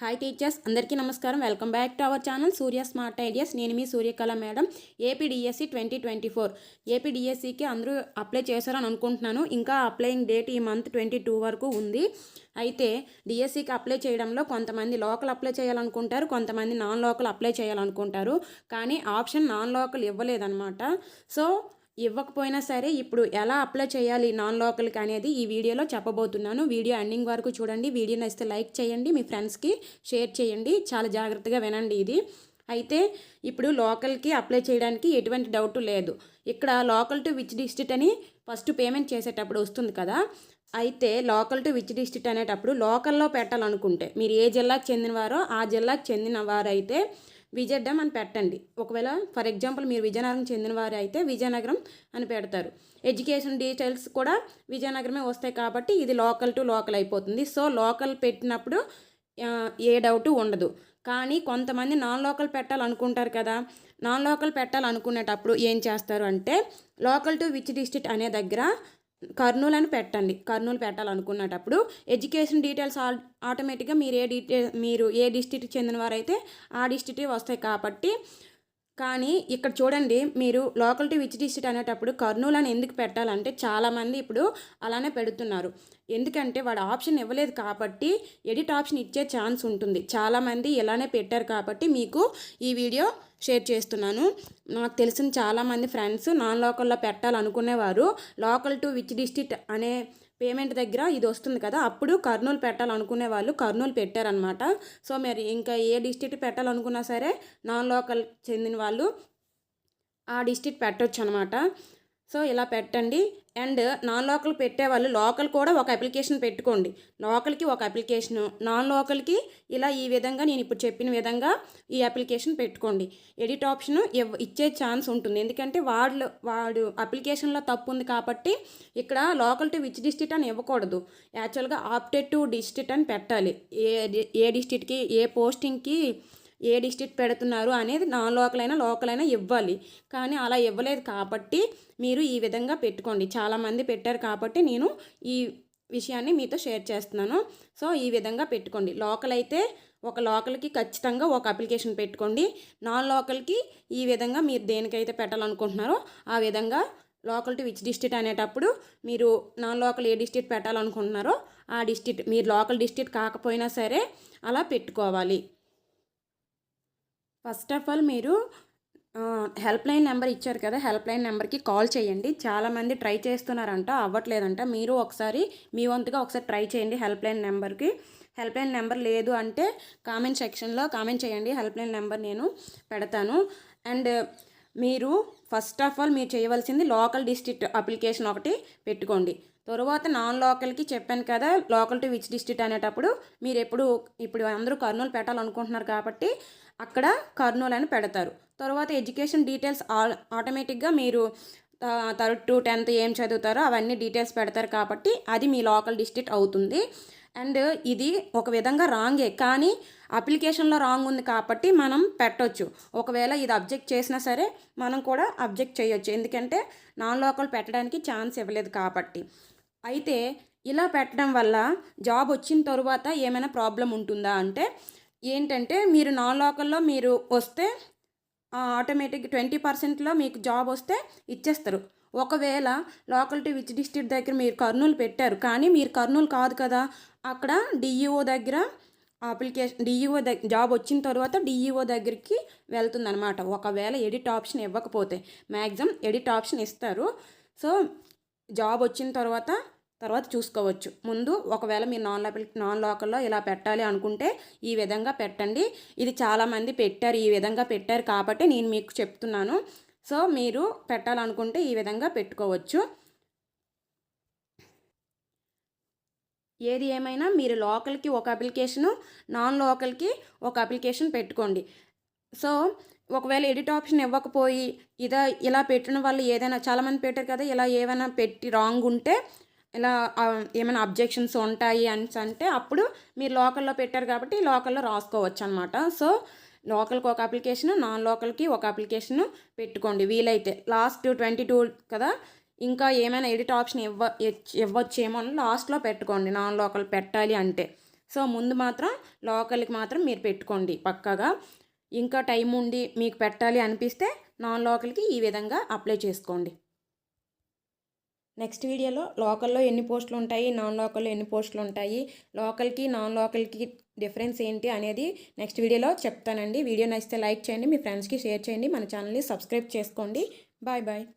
Hi teachers అందరికీ నమస్కారం. Welcome back to our channel Surya smart ideas నేను మీ Suryakala madam APDSC twenty twenty four ఏపీడిఎస్సికి అందరూ apply చేశారని అనుకుంటున్నాను. ఇంకా అప్లయింగ్ డేట్ ఈ మంత్ ట్వంటీ టూ వరకు ఉంది. అయితే డిఎస్సికి అప్లై చేయడంలో కొంతమంది లోకల్ అప్లై చేయాలనుకుంటారు కొంతమంది నాన్ లోకల్ అప్లై చేయాలనుకుంటారు. కానీ ఆప్షన్ నాన్ లోకల్ ఇవ్వలేదన్నమాట. సో ఇవ్వకపోయినా సరే ఇప్పుడు ఎలా అప్లై చేయాలి నాన్ లోకల్కి అనేది ఈ వీడియోలో చెప్పబోతున్నాను. వీడియో ఎండింగ్ వరకు చూడండి. వీడియో నచ్చితే లైక్ చేయండి. మీ ఫ్రెండ్స్కి షేర్ చేయండి. చాలా జాగ్రత్తగా వినండి ఇది. అయితే ఇప్పుడు లోకల్కి అప్లై చేయడానికి ఎటువంటి డౌట్ లేదు. ఇక్కడ లోకల్ టు విచ్ డిస్ట్రిక్ట్ అని ఫస్ట్ పేమెంట్ చేసేటప్పుడు వస్తుంది కదా. అయితే లోకల్ టు విచ్ డిస్ట్రిక్ట్ అనేటప్పుడు లోకల్లో పెట్టాలనుకుంటే మీరు ఏ జిల్లాకు చెందినవారో ఆ జిల్లాకు చెందిన వారైతే విజయడ్డం అని పెట్టండి. ఒకవేళ ఫర్ ఎగ్జాంపుల్ మీరు విజయనగరం చెందిన వారు అయితే విజయనగరం అని పెడతారు. ఎడ్యుకేషన్ డీటెయిల్స్ కూడా విజయనగరమే వస్తాయి కాబట్టి ఇది లోకల్ టు లోకల్ అయిపోతుంది. సో లోకల్ పెట్టినప్పుడు ఏ డౌట్ ఉండదు. కానీ కొంతమంది నాన్ లోకల్ పెట్టాలనుకుంటారు కదా. నాన్ లోకల్ పెట్టాలనుకునేటప్పుడు ఏం చేస్తారు అంటే లోకల్ టు విచ్ డిస్ట్రిక్ట్ అనే దగ్గర కర్నూలు అని పెట్టండి. కర్నూలు పెట్టాలనుకున్నటప్పుడు ఎడ్యుకేషన్ డీటెయిల్స్ ఆల్ ఆటోమేటిక్గా మీరు ఏ డీటెయిల్ మీరు ఏ డిస్ట్రిక్ట్ చెందిన వారైతే ఆ డిస్ట్రిక్టే వస్తాయి కాబట్టి కానీ ఇక్కడ చూడండి మీరు లోకల్ టు విచ్ డిస్ట్రిక్ట్ అనేటప్పుడు కర్నూలు అని ఎందుకు పెట్టాలంటే చాలామంది ఇప్పుడు అలానే పెడుతున్నారు. ఎందుకంటే వాడు ఆప్షన్ ఇవ్వలేదు కాబట్టి ఎడిట్ ఆప్షన్ ఇచ్చే ఛాన్స్ ఉంటుంది. చాలామంది ఇలానే పెట్టారు కాబట్టి మీకు ఈ వీడియో షేర్ చేస్తున్నాను. నాకు తెలిసిన చాలామంది ఫ్రెండ్స్ నాన్ లోకల్లో పెట్టాలనుకునేవారు. లోకల్ టు విచ్ డిస్ట్రిక్ట్ అనే పేమెంట్ దగ్గర ఇది వస్తుంది కదా అప్పుడు కర్నూలు పెట్టాలనుకునే వాళ్ళు కర్నూలు పెట్టారనమాట సో మరి ఇంకా ఏ డిస్టిక్ పెట్టాలనుకున్నా సరే నాన్ లోకల్ చెందిన వాళ్ళు ఆ డిస్టిక్ పెట్టొచ్చు అనమాట సో ఇలా పెట్టండి. అండ్ నాన్ లోకల్ పెట్టేవాళ్ళు లోకల్ కూడా ఒక అప్లికేషన్ పెట్టుకోండి. లోకల్కి ఒక అప్లికేషను నాన్ లోకల్కి ఇలా ఈ విధంగా నేను ఇప్పుడు చెప్పిన విధంగా ఈ అప్లికేషన్ పెట్టుకోండి. ఎడిట్ ఆప్షన్ ఇవ్- ఇచ్చే ఛాన్స్ ఉంటుంది. ఎందుకంటే వాళ్ళు వాడు అప్లికేషన్లో తప్పు ఉంది కాబట్టి ఇక్కడ లోకల్ టు విచ్ డిస్ట్రిక్ట్ అని ఇవ్వకూడదు. యాక్చువల్గా ఆప్టెడ్ టు డిస్ట్రిక్ట్ అని పెట్టాలి. ఏ ఏ డిస్ట్రిక్ట్కి ఏ పోస్టింగ్కి ఏ డిస్ట్రిక్ట్ పెడుతున్నారు అనేది నాన్ లోకల్ అయినా లోకల్ అయినా ఇవ్వాలి. కానీ అలా ఇవ్వలేదు కాబట్టి మీరు ఈ విధంగా పెట్టుకోండి. చాలామంది పెట్టారు కాబట్టి నేను ఈ విషయాన్ని మీతో షేర్ చేస్తున్నాను. సో ఈ విధంగా పెట్టుకోండి. లోకల్ అయితే ఒక లోకల్కి ఖచ్చితంగా ఒక అప్లికేషన్ పెట్టుకోండి. నాన్ లోకల్కి ఈ విధంగా మీరు దేనికైతే పెట్టాలనుకుంటున్నారో ఆ విధంగా లోకల్ టు విచ్ డిస్ట్రిక్ట్ అనేటప్పుడు మీరు నాన్ లోకల్ ఏ డిస్ట్రిక్ట్ పెట్టాలనుకుంటున్నారో ఆ డిస్ట్రిక్ట్ మీరు లోకల్ డిస్ట్రిక్ట్ కాకపోయినా సరే అలా పెట్టుకోవాలి. ఫస్ట్ ఆఫ్ ఆల్ మీరు హెల్ప్ లైన్ నెంబర్ ఇచ్చారు కదా హెల్ప్ లైన్ నెంబర్కి కాల్ చేయండి. చాలామంది ట్రై చేస్తున్నారంట అవ్వట్లేదంట. మీరు ఒకసారి మీ వంతుగా ఒకసారి ట్రై చేయండి హెల్ప్ లైన్ నెంబర్కి. హెల్ప్ లైన్ నెంబర్ లేదు అంటే కామెంట్ సెక్షన్లో కామెంట్ చేయండి హెల్ప్ లైన్ నెంబర్ నేను పెడతాను. అండ్ మీరు ఫస్ట్ ఆఫ్ ఆల్ మీరు చేయవలసింది లోకల్ డిస్ట్రిక్ట్ అప్లికేషన్ ఒకటి పెట్టుకోండి. తరువాత నాన్ లోకల్కి చెప్పాను కదా లోకల్ టు విచ్ డిస్ట్రిక్ట్ అనేటప్పుడు మీరు ఎప్పుడు ఇప్పుడు అందరూ కర్నూలు పెట్టాలనుకుంటున్నారు కాబట్టి అక్కడ కర్నూలు అని పెడతారు. తర్వాత ఎడ్యుకేషన్ డీటెయిల్స్ ఆటోమేటిక్గా మీరు థర్డ్ టు టెన్త్ ఏం చదువుతారో అవన్నీ డీటెయిల్స్ పెడతారు కాబట్టి అది మీ లోకల్ డిస్ట్రిక్ట్ అవుతుంది. అండ్ ఇది ఒక విధంగా రాంగే కానీ అప్లికేషన్లో రాంగ్ ఉంది కాబట్టి మనం పెట్టొచ్చు. ఒకవేళ ఇది అబ్జెక్ట్ చేసినా సరే మనం కూడా అబ్జెక్ట్ చేయొచ్చు. ఎందుకంటే నాన్ లోకల్ పెట్టడానికి ఛాన్స్ ఇవ్వలేదు కాబట్టి. అయితే ఇలా పెట్టడం వల్ల జాబ్ వచ్చిన తరువాత ఏమైనా ప్రాబ్లం ఉంటుందా అంటే ఏంటంటే మీరు నాన్ లోకల్లో మీరు వస్తే ఆటోమేటిక్ ట్వంటీ పర్సెంట్లో మీకు జాబ్ వస్తే ఇచ్చేస్తారు. ఒకవేళ లోకల్టీ విచ్ డిస్ట్రిక్ట్ దగ్గర మీరు కర్నూలు పెట్టారు కానీ మీరు కర్నూలు కాదు కదా అక్కడ డిఈఓ దగ్గర అప్లికేషన్ డిఈఓ దగ్గర జాబ్ వచ్చిన తర్వాత డిఈఓ దగ్గరికి వెళ్తుందనమాట ఒకవేళ ఎడిట్ ఆప్షన్ ఇవ్వకపోతే మ్యాక్సిమం ఎడిట్ ఆప్షన్ ఇస్తారు. సో జాబ్ వచ్చిన తర్వాత తర్వాత చూసుకోవచ్చు. ముందు ఒకవేళ మీరు నాన్ లోపల నాన్ లోకల్లో ఇలా పెట్టాలి అనుకుంటే ఈ విధంగా పెట్టండి. ఇది చాలామంది పెట్టారు ఈ విధంగా పెట్టారు కాబట్టి నేను మీకు చెప్తున్నాను. సో మీరు పెట్టాలనుకుంటే ఈ విధంగా పెట్టుకోవచ్చు. ఏది ఏమైనా మీరు లోకల్కి ఒక అప్లికేషను నాన్ లోకల్కి ఒక అప్లికేషన్ పెట్టుకోండి. సో ఒకవేళ ఎడిట్ ఆప్షన్ ఇవ్వకపోయి ఇదా ఇలా పెట్టిన వల్ల ఏదైనా చాలామంది పెట్టారు కదా ఇలా ఏమైనా పెట్టి రాంగ్ ఉంటే ఇలా ఏమైనా అబ్జెక్షన్స్ ఉంటాయి అని అంటే అప్పుడు మీరు లోకల్లో పెట్టారు కాబట్టి లోకల్లో రాసుకోవచ్చు అనమాట సో లోకల్కి ఒక అప్లికేషన్ నాన్ లోకల్కి ఒక అప్లికేషన్ పెట్టుకోండి. వీలైతే లాస్ట్ ట్వంటీ టూ కదా ఇంకా ఏమైనా ఎడిట్ ఆప్షన్ ఇవ్వ ఇవ్వచ్చేమో అని లాస్ట్లో పెట్టుకోండి. నాన్ లోకల్ పెట్టాలి అంటే. సో ముందు మాత్రం లోకల్కి మాత్రం మీరు పెట్టుకోండి పక్కాగా. ఇంకా టైం ఉండి మీకు పెట్టాలి అనిపిస్తే నాన్ లోకల్కి ఈ విధంగా అప్లై చేసుకోండి. నెక్స్ట్ వీడియోలో లోకల్లో ఎన్ని పోస్టులు ఉంటాయి నాన్ లోకల్లో ఎన్ని పోస్టులు ఉంటాయి లోకల్కి నాన్ లోకల్కి డిఫరెన్స్ ఏంటి అనేది నెక్స్ట్ వీడియోలో చెప్తానండి. వీడియో నచ్చితే లైక్ చేయండి మీ ఫ్రెండ్స్కి షేర్ చేయండి మన ఛానల్ని సబ్స్క్రైబ్ చేసుకోండి. Bye bye.